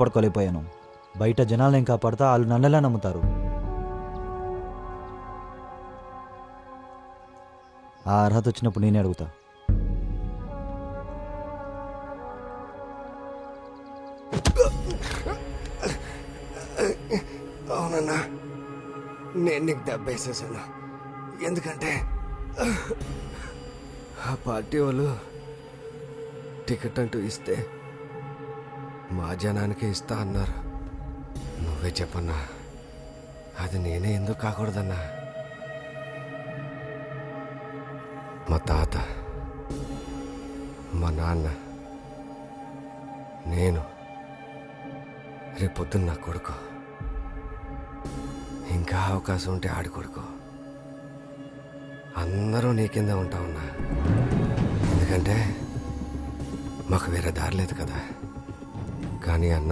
పడుకోలేకపోయాను. బయట జనాలు ఇంకా కాపాడుతా వాళ్ళు నన్నెలా నమ్ముతారు? ఆ అర్హత వచ్చినప్పుడు నేనే అడుగుతా. అవునన్నా నేను నీకు దెబ్బేసేసాను ఎందుకంటే ఆ పార్టీ వాళ్ళు టికెట్ అంటూ ఇస్తే మా జనానికే ఇస్తా అన్నారు. నువ్వే చెప్పన్నా అది నేనే ఎందుకు కాకూడదన్నా? మా తాత మా నాన్న నేను రేపొద్దున్న నా కొడుకు. ఇంకా అవకాశం ఉంటే ఆడి కొడుకు. అందరూ నీ కింద ఉంటా ఉన్నా ఎందుకంటే మాకు వేరే దారి లేదు కదా. కానీ అన్న